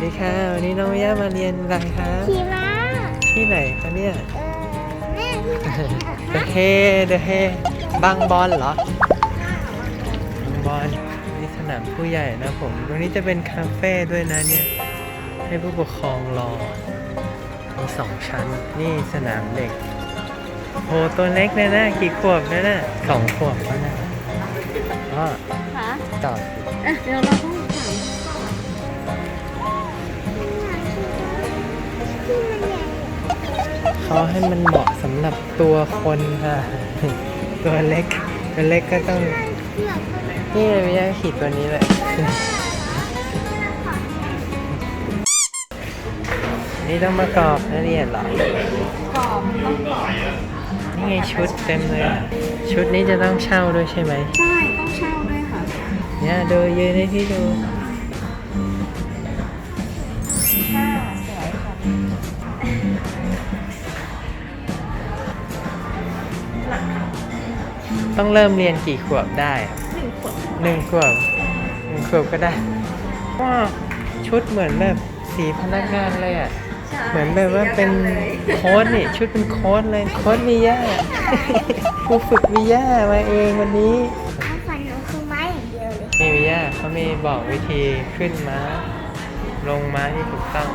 นี่ค่ะ วันนี้น้องย่ามาเรียนอะไรคะ ขี่ม้าที่ไหนคะเนี่ย เออแม่ที่ไหนอะเดอะเฮ เดอะเฮ บางบอลเหรอ บางบอลนี่สนามผู้ใหญ่นะผม ตรงนี้จะเป็นคาเฟ่ด้วยนะเนี่ย ให้ผู้ปกครองรอ มีสองชั้น นี่สนามเด็ก โอ้ตัวเล็กเลยนะ กี่ขวบนะน่ะสองขวบแล้วนะอ๋อคะจอดเอ๊ะเดี๋ยวเราต้องถามก่อนที่มันใหญ่เขาให้มันเหมาะสำหรับตัวคนค่ะ ตัวเล็ก ตัวเล็กก็ต้องเลือกนี่เลยไม่ยากขีดตัวนี้เลย นี่ต้องมากรอบนักเรียนเหรอกรอบต้องกรอบนี่ไงชุดเต็มเลยอะชุดนี้จะต้องเช่าด้วยใช่ไหม ใช่ เนี่ยดูยืนในที่ดูค่ะสวยค่ะต้องเริ่มเรียนกี่ขวบได้อะหนึ่งขวบหนึ่งขวบหนึ่งขวบก็ได้ว้าวชุดเหมือนแบบสีพนักงานเลยอะใช่เหมือนแบบว่าเป็นโค้ดนี่ชุดเป็นโค้ดเลยโค้ดมีย่าครูฝึกมีย่ามาเองวันนี้ เดียวเลยนี่มีย่าเขามีบอกวิธีขึ้นม้า ลงม้าที่ถูกต้องท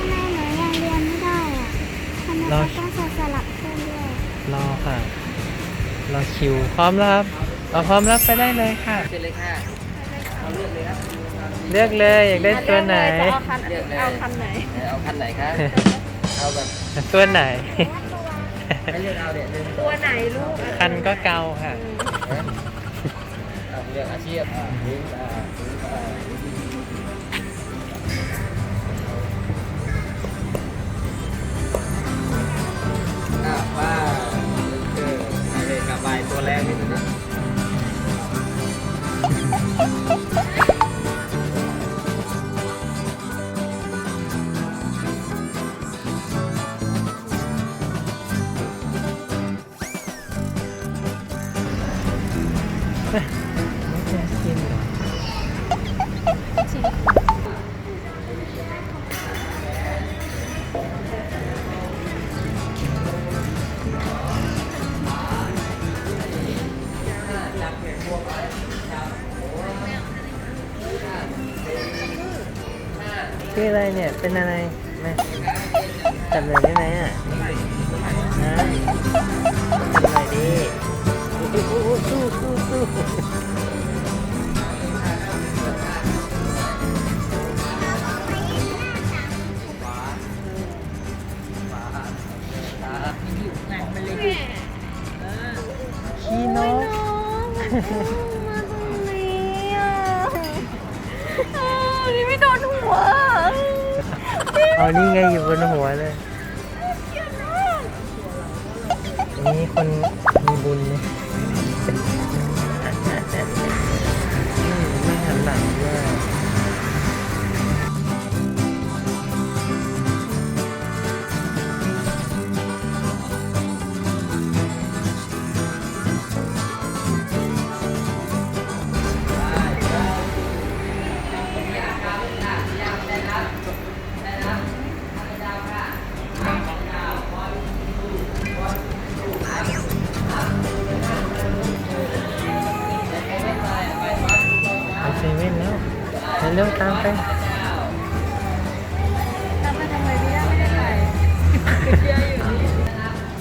ำไมหนูยังเรียนไม่ได้อะทำไมรอเขาต้องใส่สลับเส้นด้วยรอค่ะ รอคิว พร้อมแล้วครับเอาพร้อมรับไปได้เลยค่ะเชิญเลยค่ะเอาเลือกเลยครับเลือกเลยอยากได้ตัวไหน เอาคันเลือกเลยเอาคันไหน เอาคันไหนครับ เอาแบบตัวไหน ให้เลือกเอาเดี๋ยวเลือกตัวไหนลูกอะคันก็เกาค่ะ เอาเลือกอาชีพ ออะไรเนี่ย เป็นอะไรมาจับหน่อยได้ไหมอะนะจับหน่อยดิอู้อู้อู้สู้สู้สู้ขี้นก มาตรงนี้อะอ้าวนี่ไม่โดนหัว เอานี่ไงอยู่บนหัวเลย นี่คนมีบุญเนี่ย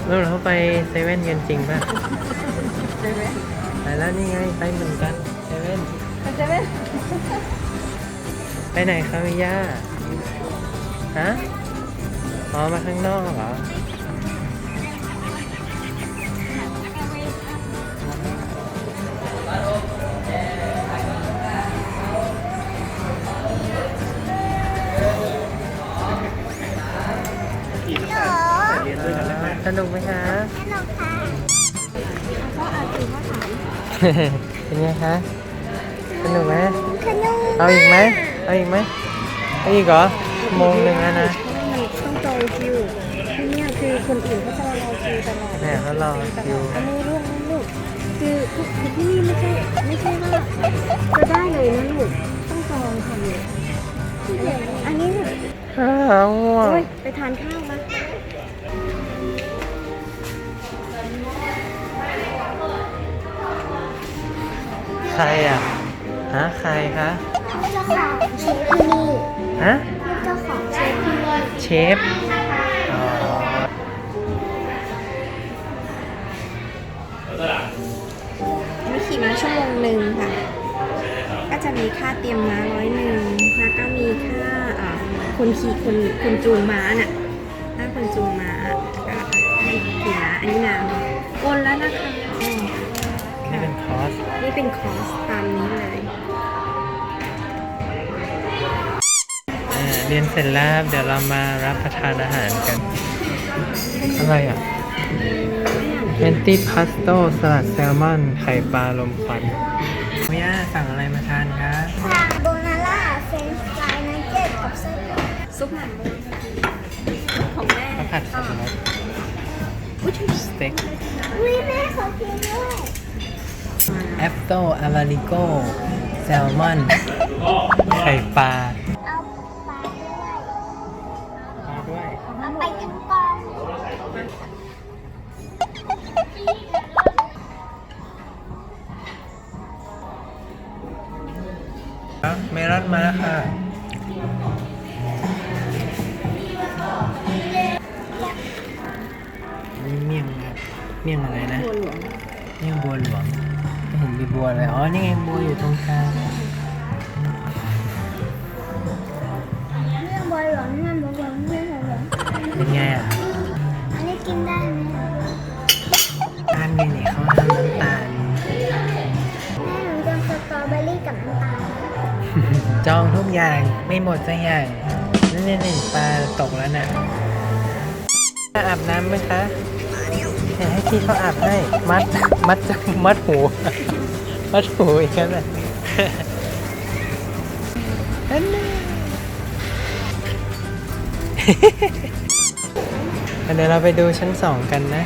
แล้วเราไปเซเว่นกันจริงป่ะใช่ไหมไปแล้วนี่ไงไปเหมือนกันเซเว่นมันจะไม่ไปไหนครับมิย่าฮะอ๋อมาข้างนอกเหรอ สนุกไหมคะสนุกค่ะก็อาจถือว่าถามเป็นไงคะสนุกไหมสนุกเอาอีกไหมเอาอีกไหมเอาอีกเหรอชั่วโมงหนึ่งแล้วนะต้องจองคิวที่เนี่ยคือคนอื่นเขาจะรอคิวตลอดเนี่ยเขารอคิวอันนี้ลูกลูกคือคือที่นี่ไม่ใช่ไม่ใช่ว่าจะได้เลยนะลูกต้องจองค่ะลูกอันนี้เนี่ยอ้าวง่วงโอ้ยไปทานข้าวมา ใครอะฮะใครคะเจ้าของเชฟที่นี่ฮะเจ้าของเชฟที่นี่เชฟอ๋อนี่ขี่ม้าชั่วโมงหนึ่งค่ะ ก็จะมีค่าเตรียมม้าร้อยหนึ่งแล้วก็มีค่าอ่าคนขี่คนคนจูงม้าน่ะถ้าคนจูงม้าก็ให้ขี่ม้าอันนี้นามโอนแล้วนะคะ อ๋อนี่เป็นคอร์สนี่เป็นคอร์สตามนี้เลยอ่าเรียนเสร็จแล้วเดี๋ยวเรามารับประทานอาหารกัน อะไรอะเอนตี้พาสโต้สลัดแซลมอน ไข่ปลาลมควันมิย่าสั่งอะไรมาทานคะค่ะโบนาร่าเฟรนช์ฟรายนักเก็ตกับไส้กรอกซุปหนังหมูของแม่ข้าวผัดสับปะรดอุ้ยชุบสเต็กอุ้ยแม่ขอกินด้วย แอปเปิลอลาลิโกแซลมอนไข่ปลาเอาปลาด้วยมาด้วยเอาไปทั้งกองครับเมลอนมาแล้วค่ะนี่เมี่ยงครับเมี่ยงอะไรนะบัวหลวงเมี่ยงบัวหลวงไม่ เห็นมีบัวเลยอ๋อ นี่ไงบัวอยู่ตรงกลางเรื่องบอลหลวงเรื่องบอลหลวงเรื่องบอลหลวงเป็นไงอะ อันนี้กินได้ไหมแม่ตาลไงนี่เขาทำน้ำตาลหนูจะสตรอเบอรี่กับน้ำตาลจองทุกอย่างไม่หมดสักอย่างนี่นี่นี่ปลาตกแล้วน่ะอาบน้ำไหมคะ เดี๋ยวให้พี่เขาอาบให้ มัด มัด มัดหู มัดหูอีกแล้วน่ะอันนั้นเดี๋ยวเราไปดูชั้นสองกันนะ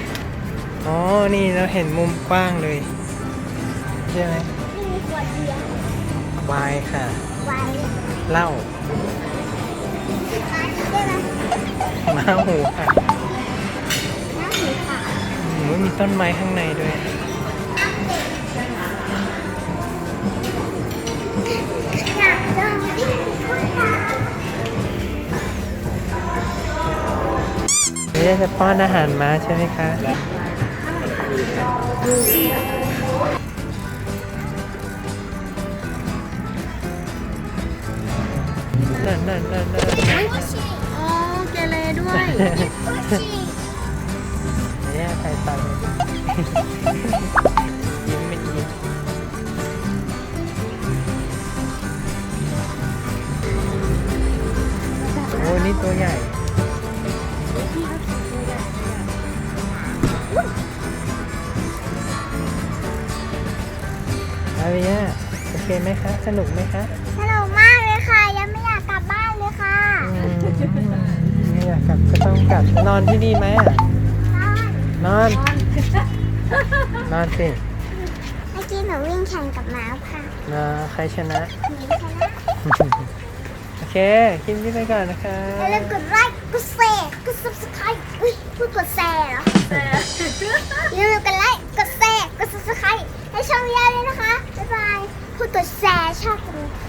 อ๋อ นี่เราเห็นมุมกว้างเลย ใช่ไหมนี่มีขวดเบียร์วายค่ะไว้เหล้าได้ไหมม้าหูค่ะ มีต้นไม้ข้างในด้วยอยากเจอที่คุยกจะป้อนอาหารม้าใช่ไหมคะนั่นนั่นนั่นนั่นอุ้ยชีอ๋อเกเรด้วย อาริยาโอเคไหมคะ สนุกไหมคะสนุกมากเลยค่ะ ยังไม่อยากกลับบ้านเลยค่ะอืมไม่อยากกลับก็ต้องกลับ นอนที่นี่ไหมอะนอนนอน นอนสิเมื่อกี้หนูวิ่งแข่งกับม้าค่ะนะใครชนะ หนูชนะโอเค คลิปนี้ไปก่อนนะคะ อย่าลืมกดไลค์ กดแชร์ กด subscribe อุ้ยพูดกดแชร์เหรออย่าลืมกดไลค์ กดแชร์ กด subscribe ให้ช่องยาเลยนะคะ บ๊ายบายพูดกดแชร์ชอบจังเลยกดแชร์